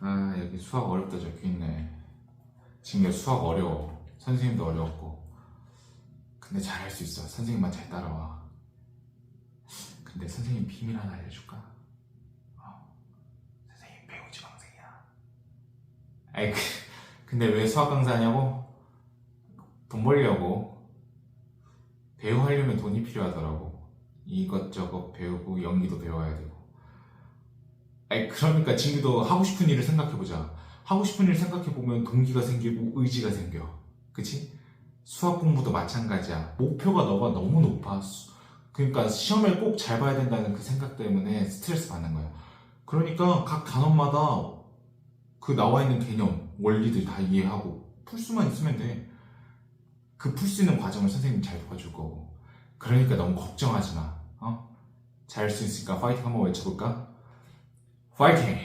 아 여기 수학 어렵다 적혀있네. 지금 수학 어려워. 선생님도 어려웠고. 근데 잘할 수 있어. 선생님만 잘 따라와. 근데 선생님 비밀 하나 알려줄까? 어, 선생님 배우 지망생이야. 아이 그, 근데 왜 수학 강사하냐고? 돈 벌려고. 배우 하려면 돈이 필요하더라고. 이것저것 배우고 연기도 배워야 되고 아니 그러니까 친구도 하고 싶은 일을 생각해보자. 하고 싶은 일을 생각해보면 동기가 생기고 의지가 생겨. 그치? 수학 공부도 마찬가지야. 목표가 너가 너무 높아. 수- 그러니까 시험을 꼭 잘 봐야 된다는 그 생각 때문에 스트레스 받는 거야. 그러니까 각 단원마다 그 나와 있는 개념 원리들 다 이해하고 풀 수만 있으면 돼 그 풀 수 있는 과정을 선생님 잘 도와줄 거고. 그러니까 너무 걱정하지 마. 어? 잘할 수 있으니까 파이팅 한번 외쳐볼까? 파이팅!